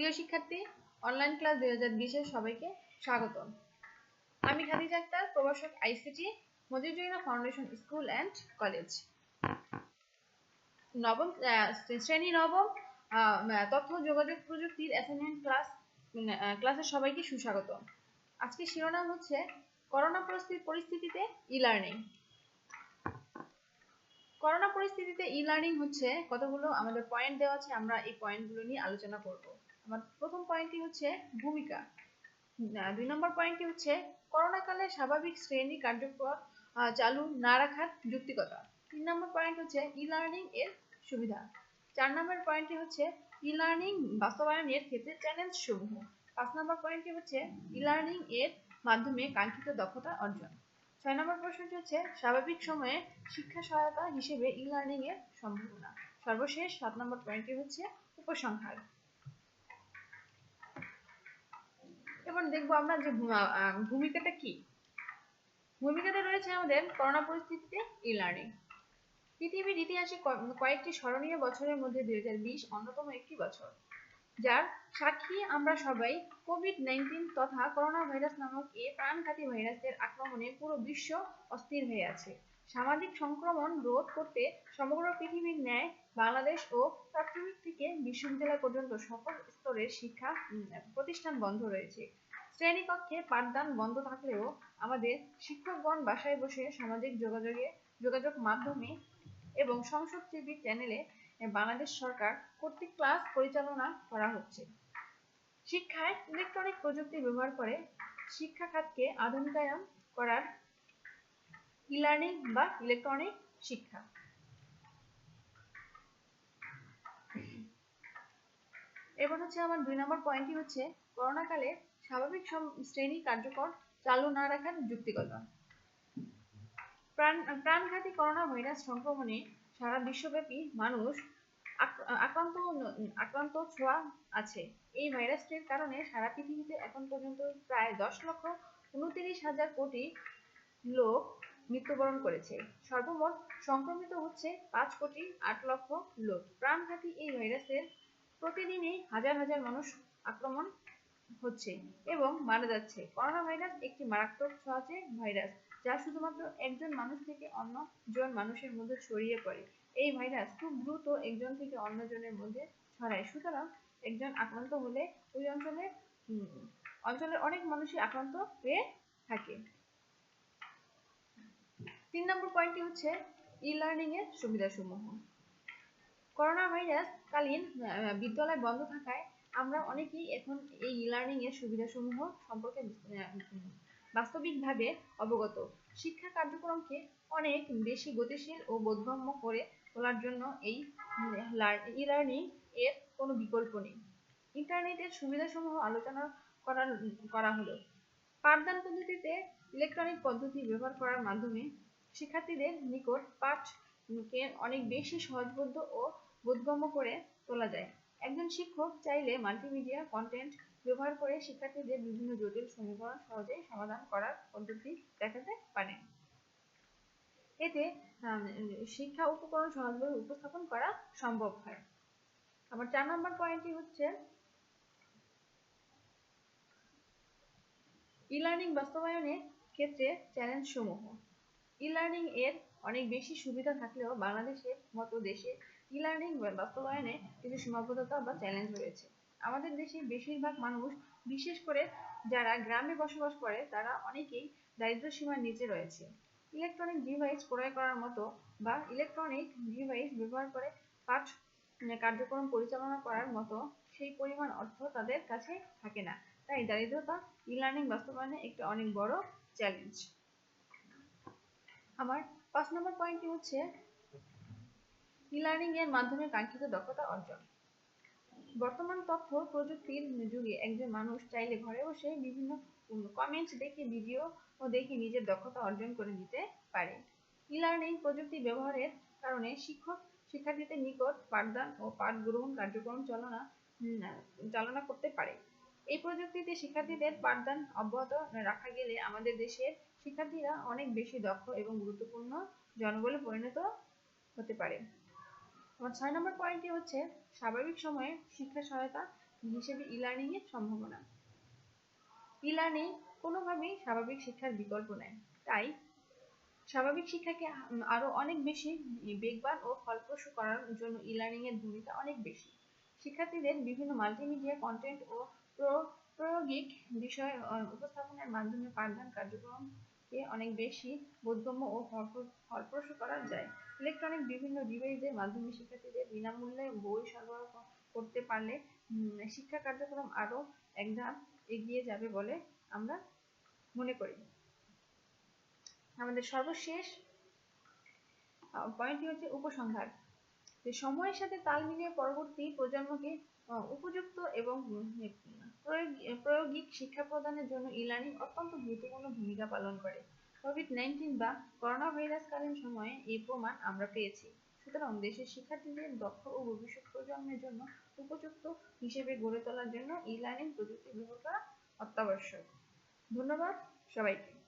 প্রিয় শিক্ষার্থী online class দুই হাজার বিশের সবাইকে স্বাগত আমি খাদিজা আক্তার, প্রভাষক আইসিটি মজিজুইনা ফাউন্ডেশন স্কুল অ্যান্ড কলেজ নবম শ্রেণি নবম তথ্য যোগাযোগ প্রযুক্তির অ্যাসাইনমেন্ট ক্লাস ক্লাসের সবাইকে সুস্বাগত আজকে শিরোনাম হচ্ছে, করোনা পরিস্থিতি, পরিস্থিতিতে ই লার্নিং করোনা পরিস্থিতিতে ই লার্নিং হচ্ছে কতগুলো? আমাদের পয়েন্ট দেওয়া আছে, আমরা এই পয়েন্টগুলো নিয়ে আলোচনা করব। আমার প্রথম পয়েন্টটি হচ্ছে ভূমিকা। দুই নম্বর পয়েন্টটি হচ্ছে করোনাকালে স্বাভাবিক শ্রেণি কার্যক্রম চালু না রাখার যুক্তিকতা। তিন নম্বর পয়েন্ট হচ্ছে ই লার্নিং এর সুবিধা। চার নম্বর পয়েন্টটি হচ্ছে ই লার্নিং বাস্তবায়নের ক্ষেত্রে চ্যালেঞ্জ সমূহ পাঁচ নম্বর পয়েন্টটি হচ্ছে ই লার্নিং এর মাধ্যমে কাঙ্ক্ষিত দক্ষতা অর্জন। ছয় নম্বর প্রশ্নটি হচ্ছে স্বাভাবিক সময়ে শিক্ষা সহায়তা হিসেবে ই লার্নিং এর সম্ভাবনা। সর্বশেষ সাত নম্বর পয়েন্টটি হচ্ছে উপসংহার। এবার দেখব আমরা যে ভূমিকাটা কি? ভূমিকাতে রয়েছে আমাদের করোনা পরিস্থিতিতে ই লার্নিং পৃথিবীর ইতিহাসে কয়েকটি স্মরণীয় বছরের মধ্যে দুই হাজার বিশ অন্যতম একটি বছর, যার সাক্ষী আমরা সবাই কোভিড নাইন্টিন তথা করোনা ভাইরাস নামক এ প্রাণঘাতী ভাইরাসের আক্রমণে পুরো বিশ্ব অস্থির হয়ে আছে। সামাজিক সংক্রমণ রোধ করতে সমগ্র পৃথিবীর ন্যায় বাংলাদেশ ও প্রাথমিক থেকে বিশ্ববিদ্যালয় পর্যন্ত সকল স্তরের শিক্ষা প্রতিষ্ঠান বন্ধ রয়েছে। শ্রেণীকক্ষে পাঠদান বন্ধ থাকলেও আমাদের শিক্ষকগণ বাসায় বসে সামাজিক যোগাযোগে, যোগাযোগ মাধ্যমে এবং সংসদ টিভি চ্যানেলে বাংলাদেশ সরকার কর্তৃক ক্লাস পরিচালনা করা হচ্ছে। শিক্ষায় ইলেকট্রনিক প্রযুক্তি ব্যবহার করে শিক্ষা খাতকে আধুনিকায়ন করার ই লার্নিং বা ইলেকট্রনিক শিক্ষা। এবার হচ্ছে আমার দুই নম্বর পয়েন্টটি হচ্ছে, করোনাকালে স্বাভাবিক সম- শ্রেণি কার্যকর চালু না রাখার যুক্তিকতা প্রাণ প্রাণঘাতী করোনা ভাইরাস সংক্রমণে সারা বিশ্বব্যাপী মানুষ আক্রান্ত আক্রান্ত ছোঁয়া আছে। এই ভাইরাসটির কারণে সারা পৃথিবীতে এখন পর্যন্ত প্রায় দশ লক্ষ উনত্রিশ হাজার কোটি লোক মৃত্যুবরণ করেছে। সর্বমোট সংক্রমিত হচ্ছে পাঁচ কোটি আট লক্ষ লোক। প্রাণঘাতী এই ভাইরাসের প্রতিদিনই হাজার হাজার মানুষ আক্রমণ হচ্ছে এবং মারা যাচ্ছে। করোনা ভাইরাস একটি মারাত্মক ছোঁয়াচে ভাইরাস, যা শুধুমাত্র একজন মানুষ থেকে অন্য জন মানুষের মধ্যে ছড়িয়ে পড়ে। এই ভাইরাস খুব দ্রুত একজন থেকে অন্যজনের মধ্যে ছড়ায়। সুতরাং একজন আক্রান্ত হলে ওই অঞ্চলে অঞ্চলের অনেক মানুষই আক্রান্ত হয়ে থাকে। নম্বর পয়েন্টটি হচ্ছে ই লার্নিং এর সুবিধাসমূহ। করোনা ভাইরাস কালীন বিদ্যালয় বন্ধ থাকায় আমরা অনেকেই এখন এই ই লার্নিং এর সুবিধাসমূহ সম্পর্কে বাস্তবিকভাবে অবগত। শিক্ষা কার্যক্রমকে অনেক বেশি গতিশীল ও বোধগম্য করে তোলার জন্য এই ই লার্নিং এর কোনো বিকল্প নেই। ইন্টারনেটের সুবিধাসমূহ আলোচনা করা করা হলো। পাঠদান পদ্ধতিতে ইলেকট্রনিক পদ্ধতি ব্যবহার করার মাধ্যমে শিক্ষার্থীদের নিকট পাঠকে অনেক বেশি সহজবোধ্য ও বোধগম্য করে তোলা যায়। একজন শিক্ষক চাইলে মাল্টিমিডিয়া কন্টেন্ট ব্যবহার করে শিক্ষার্থীদের বিভিন্ন জটিল সমীকরণ সহজেই সমাধান করার পদ্ধতি দেখাতে পারেন। এতে শিক্ষা উপকরণ সহজভাবে উপস্থাপন করা সম্ভব হয়। আমার চার নম্বর পয়েন্টটি হচ্ছে ই লার্নিং বাস্তবায়নের ক্ষেত্রে চ্যালেঞ্জ সমূহ। ই লার্নিং এর অনেক বেশি সুবিধা থাকলেও বাংলাদেশের মতো দেশে ই লার্নিং বাস্তবায়নে কিছু সীমাবদ্ধতা বা চ্যালেঞ্জ রয়েছে। আমাদের দেশে বেশিরভাগ মানুষ বিশেষ করে যারা গ্রামে বসবাস করে তারা অনেকেই দারিদ্র সীমার নিচে রয়েছে। ইলেকট্রনিক ডিভাইস ক্রয় করার মতো বা ইলেকট্রনিক ডিভাইস ব্যবহার করে পাঠ উম, কার্যক্রম পরিচালনা করার মতো সেই পরিমাণ অর্থ তাদের কাছে থাকে না। তাই দারিদ্রতা ই লার্নিং বাস্তবায়নে একটি অনেক বড় চ্যালেঞ্জ আমার পাঁচ নম্বর পয়েন্টটি হচ্ছে ই লার্নিং এর মাধ্যমে কাঙ্ক্ষিত দক্ষতা অর্জন। বর্তমান তথ্য প্রযুক্তির যুগে একজন মানুষ চাইলে ঘরে বসে বিভিন্ন কমেন্টস দেখে ভিডিও ও দেখে নিজের দক্ষতা অর্জন করে নিতে পারে। ই লার্নিং প্রযুক্তি ব্যবহারের কারণে শিক্ষক শিক্ষার্থীদের নিকট পাঠদান ও পাঠ গ্রহণ কার্যক্রম চালনা চালনা করতে পারে। এই প্রযুক্তিতে শিক্ষার্থীদের পাঠদান অব্যাহত রাখা গেলে আমাদের দেশের শিক্ষার্থীরা অনেক বেশি দক্ষ এবং গুরুত্বপূর্ণ জনবলে পরিণত হতে পারে। আমার ছয় নম্বর পয়েন্টটি হচ্ছে স্বাভাবিক সময়ে শিক্ষা সহায়তা হিসেবে ই লার্নিং এর সম্ভাবনা। ই লার্নিং কোনোভাবেই স্বাভাবিক শিক্ষার বিকল্প নয়। তাই স্বাভাবিক শিক্ষাকে আরও অনেক বেশি বেগবান ও ফলপ্রসূ করার জন্য ই লার্নিং এর ভূমিকা অনেক বেশি। শিক্ষার্থীদের বিভিন্ন মাল্টিমিডিয়া কন্টেন্ট ও প্রয়োগিক বিষয় উপস্থাপনের মাধ্যমে পাঠদান কার্যক্রমকে অনেক বেশি বোধগম্য ও ফলপ্রসূ করা যায়। ইলেকট্রনিক বিভিন্ন ডিভাইসের মাধ্যমে শিক্ষার্থীদের বিনামূল্যে বই সরবরাহ করতে পারলে শিক্ষা কার্যক্রম আরও এক ধাপ এগিয়ে যাবে বলে আমরা মনে করি। আমাদের সর্বশেষ পয়েন্টটি হচ্ছে উপসংহার। যে সময়ের সাথে তাল মিলিয়ে পরবর্তী প্রজন্মকে উপযুক্ত এবং প্রায়োগিক শিক্ষা প্রদানের জন্য ই লার্নিং অত্যন্ত গুরুত্বপূর্ণ ভূমিকা পালন করে। কোভিড নাইন্টিন বা করোনা ভাইরাস কালীন সময়ে এই প্রমাণ আমরা পেয়েছি। সুতরাং দেশের শিক্ষার্থীদের দক্ষ ও ভবিষ্যৎ প্রজন্মের জন্য উপযুক্ত হিসেবে গড়ে তোলার জন্য ই লার্নিং প্রযুক্তি ব্যবহার করা অত্যাবশ্যক। ধন্যবাদ সবাইকে।